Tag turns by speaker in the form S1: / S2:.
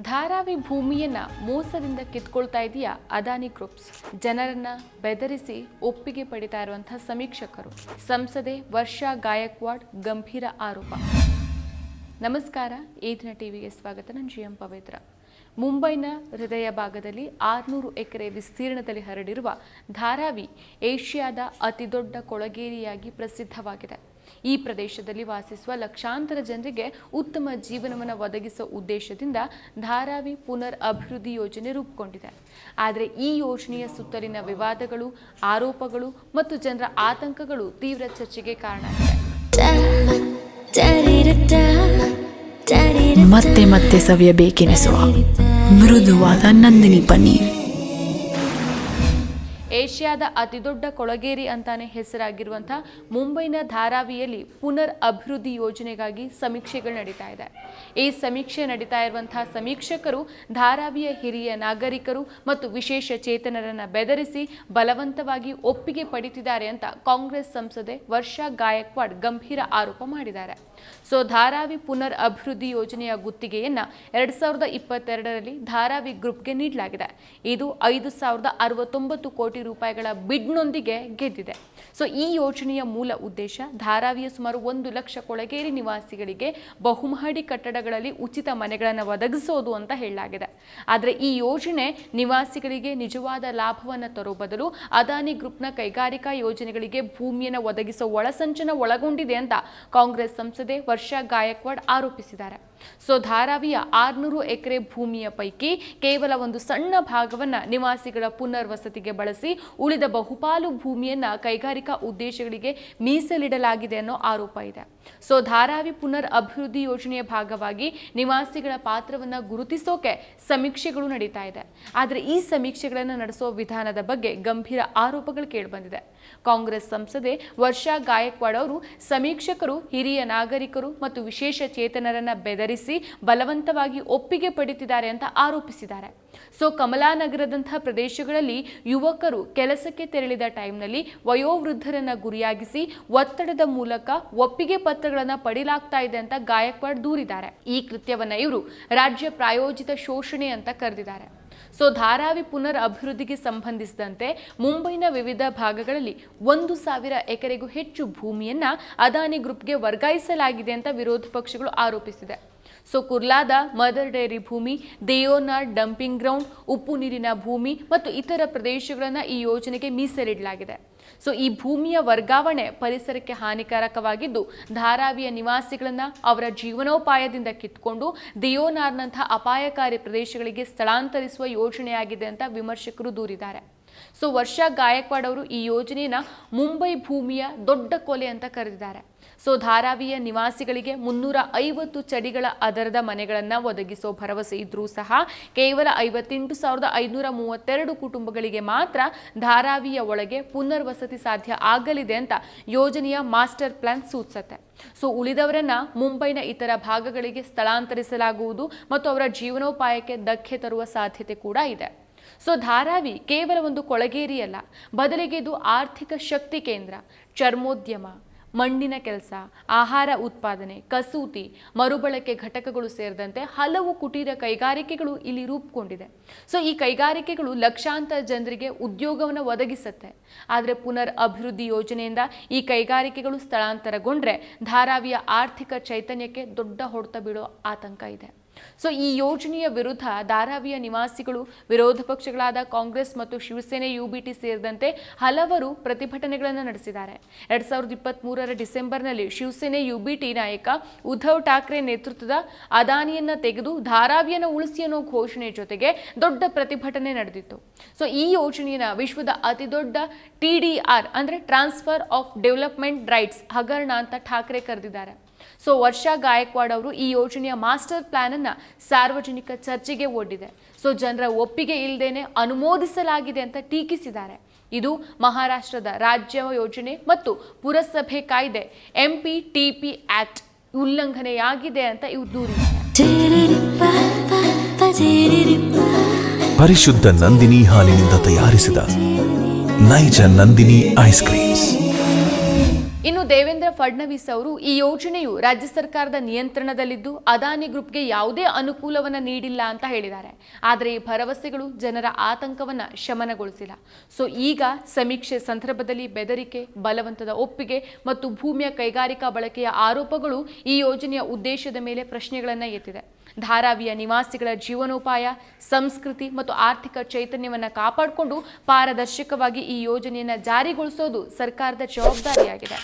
S1: ಧಾರಾವಿ ಭೂಮಿಯನ್ನ ಮೋಸದಿಂದ ಕಿತ್ಕೊಳ್ತಾ ಇದೆಯಾ? ಅದಾನಿ ಗ್ರೂಪ್ಸ್. ಜನರನ್ನ ಬೆದರಿಸಿ ಒಪ್ಪಿಗೆ ಪಡಿತಾ ಇರುವಂತಹ ಸಮೀಕ್ಷಕರು. ಸಂಸದೆ ವರ್ಷಾ ಗಾಯಕ್ವಾಡ್ ಗಂಭೀರ ಆರೋಪ. ನಮಸ್ಕಾರ, ಏದಿನ ದಿನ ಟಿವಿಗೆ ಸ್ವಾಗತ. ನಾನು ಜಿ ಎಂ ಪವಿತ್ರ. ಮುಂಬೈನ ಹೃದಯ ಭಾಗದಲ್ಲಿ ಆರುನೂರು ಎಕರೆ ವಿಸ್ತೀರ್ಣದಲ್ಲಿ ಹರಡಿರುವ ಧಾರಾವಿ ಏಷ್ಯಾದ ಅತಿದೊಡ್ಡ ಕೊಳಗೇರಿಯಾಗಿ ಪ್ರಸಿದ್ಧವಾಗಿದೆ. ಈ ಪ್ರದೇಶದಲ್ಲಿ ವಾಸಿಸುವ ಲಕ್ಷಾಂತರ ಜನರಿಗೆ ಉತ್ತಮ ಜೀವನವನ್ನು ಒದಗಿಸುವ ಉದ್ದೇಶದಿಂದ ಧಾರಾವಿ ಪುನರ್ ಅಭಿವೃದ್ಧಿ ಯೋಜನೆ ರೂಪುಗೊಂಡಿದೆ. ಆದರೆ ಈ ಯೋಜನೆಯ ಸುತ್ತಲಿನ ವಿವಾದಗಳು, ಆರೋಪಗಳು ಮತ್ತು ಜನರ ಆತಂಕಗಳು ತೀವ್ರ ಚರ್ಚೆಗೆ ಕಾರಣ
S2: ಮತ್ತೆ ಮತ್ತೆ ಸವಿಯಬೇಕೆನಿಸುವ ಮೃದುವಾದ ನಂದಿನಿ ಪನ್ನೀರ್.
S1: ಏಷ್ಯಾದ ಅತಿದೊಡ್ಡ ಕೊಳಗೇರಿ ಅಂತಾನೆ ಹೆಸರಾಗಿರುವಂತಹ ಮುಂಬೈನ ಧಾರಾವಿಯಲ್ಲಿ ಪುನರ್ ಅಭಿವೃದ್ಧಿ ಯೋಜನೆಗಾಗಿ ಸಮೀಕ್ಷೆಗಳು ನಡೀತಾ ಇದೆ. ಈ ಸಮೀಕ್ಷೆ ನಡೀತಾ ಇರುವಂತಹ ಸಮೀಕ್ಷಕರು ಧಾರಾವಿಯ ಹಿರಿಯ ನಾಗರಿಕರು ಮತ್ತು ವಿಶೇಷ ಚೇತನರನ್ನ ಬೆದರಿಸಿ ಬಲವಂತವಾಗಿ ಒಪ್ಪಿಗೆ ಪಡಿತಿದ್ದಾರೆ ಅಂತ ಕಾಂಗ್ರೆಸ್ ಸಂಸದೆ ವರ್ಷಾ ಗಾಯಕ್ವಾಡ್ ಗಂಭೀರ ಆರೋಪ ಮಾಡಿದ್ದಾರೆ. ಸೊ ಧಾರಾವಿ ಪುನರ್ ಅಭಿವೃದ್ಧಿ ಯೋಜನೆಯ ಗುತ್ತಿಗೆಯನ್ನ ಎರಡ್ ಸಾವಿರದ ಇಪ್ಪತ್ತೆರಡರಲ್ಲಿ ಧಾರಾವಿ ಗ್ರೂಪ್ಗೆ ನೀಡಲಾಗಿದೆ. ಇದು ಐದು ಸಾವಿರದ ಅರವತ್ತೊಂಬತ್ತು ಕೋಟಿ ರೂಪಾಯಿಗಳ ಬಿಡ್ನೊಂದಿಗೆ ಗೆದ್ದಿದೆ. ಸೊ, ಈ ಯೋಜನೆಯ ಮೂಲ ಉದ್ದೇಶ ಧಾರಾವಿಯ ಸುಮಾರು ಒಂದು ಲಕ್ಷ ಕೊಳಗೇರಿ ನಿವಾಸಿಗಳಿಗೆ ಬಹುಮಹಡಿ ಕಟ್ಟಡಗಳಲ್ಲಿ ಉಚಿತ ಮನೆಗಳನ್ನು ಒದಗಿಸೋದು ಅಂತ ಹೇಳಲಾಗಿದೆ. ಆದರೆ ಈ ಯೋಜನೆ ನಿವಾಸಿಗಳಿಗೆ ನಿಜವಾದ ಲಾಭವನ್ನು ತರೋ ಬದಲು ಅದಾನಿ ಗ್ರೂಪ್ನ ಕೈಗಾರಿಕಾ ಯೋಜನೆಗಳಿಗೆ ಭೂಮಿಯನ್ನು ಒದಗಿಸೋ ಒಳಸಂಚನ ಒಳಗೊಂಡಿದೆ ಅಂತ ಕಾಂಗ್ರೆಸ್ ಸಂಸದೆ ವರ್ಷಾ ಗಾಯಕ್ವಾಡ್ ಆರೋಪಿಸಿದ್ದಾರೆ. ಸೊ ಧಾರಾವಿಯ ಆರ್ನೂರು ಎಕರೆ ಭೂಮಿಯ ಪೈಕಿ ಕೇವಲ ಒಂದು ಸಣ್ಣ ಭಾಗವನ್ನ ನಿವಾಸಿಗಳ ಪುನರ್ವಸತಿಗೆ ಬಳಸಿ ಉಳಿದ ಬಹುಪಾಲು ಭೂಮಿಯನ್ನ ಕೈಗಾರಿಕಾ ಉದ್ದೇಶಗಳಿಗೆ ಮೀಸಲಿಡಲಾಗಿದೆ ಅನ್ನೋ ಆರೋಪ ಇದೆ. ಸೊ ಧಾರಾವಿ ಪುನರ್ ಅಭಿವೃದ್ಧಿ ಯೋಜನೆಯ ಭಾಗವಾಗಿ ನಿವಾಸಿಗಳ ಪಾತ್ರವನ್ನ ಗುರುತಿಸೋಕೆ ಸಮೀಕ್ಷೆಗಳು ನಡೀತಾ ಇದೆ. ಆದರೆ ಈ ಸಮೀಕ್ಷೆಗಳನ್ನು ನಡೆಸೋ ವಿಧಾನದ ಬಗ್ಗೆ ಗಂಭೀರ ಆರೋಪಗಳು ಕೇಳಿಬಂದಿದೆ. ಕಾಂಗ್ರೆಸ್ ಸಂಸದೆ ವರ್ಷಾ ಗಾಯಕ್ವಾಡ್ ಅವರು ಸಮೀಕ್ಷಕರು, ಹಿರಿಯ ನಾಗರಿಕರು ಮತ್ತು ವಿಶೇಷ ಚೇತನರನ್ನ ಬೆದರಿಸಿ ಬಲವಂತವಾಗಿ ಒಪ್ಪಿಗೆ ಪಡಿತಿದ್ದಾರೆ ಅಂತ ಆರೋಪಿಸಿದ್ದಾರೆ. ಸೊ ಕಮಲಾನಗರದಂತಹ ಪ್ರದೇಶಗಳಲ್ಲಿ ಯುವಕರು ಕೆಲಸಕ್ಕೆ ತೆರಳಿದ ಟೈಮ್ನಲ್ಲಿ ವಯೋವೃದ್ಧರನ್ನ ಗುರಿಯಾಗಿಸಿ ಒತ್ತಡದ ಮೂಲಕ ಒಪ್ಪಿಗೆ ಪತ್ರಗಳನ್ನು ಪಡೆಯಲಾಗ್ತಾ ಇದೆ ಅಂತ ಗಾಯಕ್ವಾಡ್ ದೂರಿದ್ದಾರೆ. ಈ ಕೃತ್ಯವನ್ನ ಇವರು ರಾಜ್ಯ ಪ್ರಾಯೋಜಿತ ಶೋಷಣೆ ಅಂತ ಕರೆದಿದ್ದಾರೆ. ಸೊ ಧಾರಾವಿ ಪುನರ್ ಅಭಿವೃದ್ಧಿಗೆ ಸಂಬಂಧಿಸಿದಂತೆ ಮುಂಬೈನ ವಿವಿಧ ಭಾಗಗಳಲ್ಲಿ ಒಂದು ಸಾವಿರ ಎಕರೆಗೂ ಹೆಚ್ಚು ಭೂಮಿಯನ್ನ ಅದಾನಿ ಗ್ರೂಪ್ಗೆ ವರ್ಗಾಯಿಸಲಾಗಿದೆ ಅಂತ ವಿರೋಧ ಪಕ್ಷಗಳು ಆರೋಪಿಸಿದೆ. ಸೊ ಕುರ್ಲಾದ ಮದರ್ ಡೈರಿ ಭೂಮಿ ದೇಯೋನಾರ್ ಡಂಪಿಂಗ್ ಗ್ರೌಂಡ್, ಉಪ್ಪು ನೀರಿನ ಭೂಮಿ ಮತ್ತು ಇತರ ಪ್ರದೇಶಗಳನ್ನು ಈ ಯೋಜನೆಗೆ ಮೀಸಲಿಡಲಾಗಿದೆ. ಸೊ ಈ ಭೂಮಿಯ ವರ್ಗಾವಣೆ ಪರಿಸರಕ್ಕೆ ಹಾನಿಕಾರಕವಾಗಿದ್ದು, ಧಾರಾವಿಯ ನಿವಾಸಿಗಳನ್ನು ಅವರ ಜೀವನೋಪಾಯದಿಂದ ಕಿತ್ಕೊಂಡು ದಿಯೋನಾರ್ನಂತಹ ಅಪಾಯಕಾರಿ ಪ್ರದೇಶಗಳಿಗೆ ಸ್ಥಳಾಂತರಿಸುವ ಯೋಜನೆಯಾಗಿದೆ ಅಂತ ವಿಮರ್ಶಕರು ದೂರಿದ್ದಾರೆ. ಸೊ ವರ್ಷ ಗಾಯಕ್ವಾಡ್ ಅವರು ಈ ಯೋಜನೆಯನ್ನ ಮುಂಬೈ ಭೂಮಿಯ ದೊಡ್ಡ ಕೊಲೆ ಅಂತ ಕರೆದಿದ್ದಾರೆ. ಸೊ ಧಾರಾವಿಯ ನಿವಾಸಿಗಳಿಗೆ ಮುನ್ನೂರ ಐವತ್ತು ಚಡಿಗಳ ಅದರದ ಮನೆಗಳನ್ನು ಒದಗಿಸೋ ಭರವಸೆ ಇದ್ರೂ ಸಹ ಕೇವಲ ಐವತ್ತೆಂಟು ಸಾವಿರದ ಐನೂರ ಮೂವತ್ತೆರಡು ಕುಟುಂಬಗಳಿಗೆ ಮಾತ್ರ ಧಾರಾವಿಯ ಒಳಗೆ ಪುನರ್ವಸತಿ ಸಾಧ್ಯ ಆಗಲಿದೆ ಅಂತ ಯೋಜನೆಯ ಮಾಸ್ಟರ್ ಪ್ಲಾನ್ ಸೂಚಿಸುತ್ತೆ ಸೊ ಉಳಿದವರನ್ನ ಮುಂಬೈನ ಇತರ ಭಾಗಗಳಿಗೆ ಸ್ಥಳಾಂತರಿಸಲಾಗುವುದು ಮತ್ತು ಅವರ ಜೀವನೋಪಾಯಕ್ಕೆ ಧಕ್ಕೆ ತರುವ ಸಾಧ್ಯತೆ ಕೂಡ ಇದೆ. ಸೊ ಧಾರಾವಿ ಕೇವಲ ಒಂದು ಕೊಳಗೇರಿಯಲ್ಲ, ಬದಲಿಗೆ ಇದು ಆರ್ಥಿಕ ಶಕ್ತಿ ಕೇಂದ್ರ, ಚರ್ಮೋದ್ಯಮ. ಮಣ್ಣಿನ ಕೆಲಸ, ಆಹಾರ ಉತ್ಪಾದನೆ, ಕಸೂತಿ, ಮರುಬಳಕೆ ಘಟಕಗಳು ಸೇರಿದಂತೆ ಹಲವು ಕುಟೀರ ಕೈಗಾರಿಕೆಗಳು ಇಲ್ಲಿ ರೂಪುಗೊಂಡಿದೆ. ಸೊ ಈ ಕೈಗಾರಿಕೆಗಳು ಲಕ್ಷಾಂತರ ಜನರಿಗೆ ಉದ್ಯೋಗವನ್ನು ಒದಗಿಸುತ್ತೆ. ಆದರೆ ಪುನರ್ ಅಭಿವೃದ್ಧಿ ಯೋಜನೆಯಿಂದ ಈ ಕೈಗಾರಿಕೆಗಳು ಸ್ಥಳಾಂತರಗೊಂಡ್ರೆ ಧಾರಾವಿಯ ಆರ್ಥಿಕ ಚೈತನ್ಯಕ್ಕೆ ದೊಡ್ಡ ಹೊಡೆತ ಬೀಳೋ ಆತಂಕ ಇದೆ. ಸೊ ಈ ಯೋಜನೆಯ ವಿರುದ್ಧ ಧಾರಾವಿಯ ನಿವಾಸಿಗಳು, ವಿರೋಧ ಪಕ್ಷಗಳಾದ ಕಾಂಗ್ರೆಸ್ ಮತ್ತು ಶಿವಸೇನೆ ಯುಬಿಟಿ ಸೇರಿದಂತೆ ಹಲವರು ಪ್ರತಿಭಟನೆಗಳನ್ನು ನಡೆಸಿದ್ದಾರೆ. ಎರಡ್ ಸಾವಿರದ ಇಪ್ಪತ್ತ್ ಮೂರರ ಡಿಸೆಂಬರ್ನಲ್ಲಿ ಶಿವಸೇನೆ ಯುಬಿಟಿ ನಾಯಕ ಉದ್ಧವ್ ಠಾಕ್ರೆ ನೇತೃತ್ವದ ಅದಾನಿಯನ್ನ ತೆಗೆದು ಧಾರಾವಿಯನ್ನು ಉಳಿಸಿ ಅನ್ನೋ ಘೋಷಣೆ ಜೊತೆಗೆ ದೊಡ್ಡ ಪ್ರತಿಭಟನೆ ನಡೆದಿತ್ತು. ಸೊ ಈ ಯೋಜನೆಯನ್ನ ವಿಶ್ವದ ಅತಿದೊಡ್ಡ ಟಿ ಡಿ ಆರ್ ಅಂದ್ರೆ ಟ್ರಾನ್ಸ್ಫರ್ ಆಫ್ ಡೆವಲಪ್ಮೆಂಟ್ ರೈಟ್ಸ್ ಹಗರಣ ಅಂತ ಠಾಕ್ರೆ ಕರೆದಿದ್ದಾರೆ. ಸೊ ವರ್ಷಾ ಗಾಯಕ್ವಾಡ್ ಅವರು ಈ ಯೋಜನೆಯ ಮಾಸ್ಟರ್ ಪ್ಲಾನ್ ಅನ್ನ ಸಾರ್ವಜನಿಕ ಚರ್ಚೆಗೆ ಒಡ್ಡಿದೆ. ಸೊ ಜನರ ಒಪ್ಪಿಗೆ ಇಲ್ಲದೇನೆ ಅನುಮೋದಿಸಲಾಗಿದೆ ಅಂತ ಟೀಕಿಸಿದ್ದಾರೆ. ಇದು ಮಹಾರಾಷ್ಟ್ರದ ರಾಜ್ಯ ಯೋಜನೆ ಮತ್ತು ಪುರಸಭೆ ಕಾಯ್ದೆ ಎಂಪಿ ಟಿಪಿ ಆಕ್ಟ್ ಉಲ್ಲಂಘನೆಯಾಗಿದೆ ಅಂತ ಇವರು ದೂರಿದ್ದಾರೆ
S3: ಪರಿಶುದ್ಧ ನಂದಿನಿ ಹಾಲಿನಿಂದ ತಯಾರಿಸಿದ ನೈಜ ನಂದಿನಿ ಐಸ್
S1: ಇನ್ನು ದೇವೇಂದ್ರ ಫಡ್ನವೀಸ್ ಅವರು ಈ ಯೋಜನೆಯು ರಾಜ್ಯ ಸರ್ಕಾರದ ನಿಯಂತ್ರಣದಲ್ಲಿದ್ದು, ಅದಾನಿ ಗ್ರೂಪ್ಗೆ ಯಾವುದೇ ಅನುಕೂಲವನ್ನು ನೀಡಿಲ್ಲ ಅಂತ ಹೇಳಿದ್ದಾರೆ. ಆದರೆ ಈ ಭರವಸೆಗಳು ಜನರ ಆತಂಕವನ್ನ ಶಮನಗೊಳಿಸಿಲ್ಲ. ಸೊ, ಈಗ ಸಮೀಕ್ಷೆ ಸಂದರ್ಭದಲ್ಲಿ ಬೆದರಿಕೆ, ಬಲವಂತದ ಒಪ್ಪಿಗೆ ಮತ್ತು ಭೂಮಿಯ ಕೈಗಾರಿಕಾ ಬಳಕೆಯ ಆರೋಪಗಳು ಈ ಯೋಜನೆಯ ಉದ್ದೇಶದ ಮೇಲೆ ಪ್ರಶ್ನೆಗಳನ್ನು ಎತ್ತಿದೆ. ಧಾರಾವಿಯ ನಿವಾಸಿಗಳ ಜೀವನೋಪಾಯ, ಸಂಸ್ಕೃತಿ ಮತ್ತು ಆರ್ಥಿಕ ಚೈತನ್ಯವನ್ನು ಕಾಪಾಡಿಕೊಂಡು ಪಾರದರ್ಶಕವಾಗಿ ಈ ಯೋಜನೆಯನ್ನು ಜಾರಿಗೊಳಿಸೋದು ಸರ್ಕಾರದ ಜವಾಬ್ದಾರಿಯಾಗಿದೆ.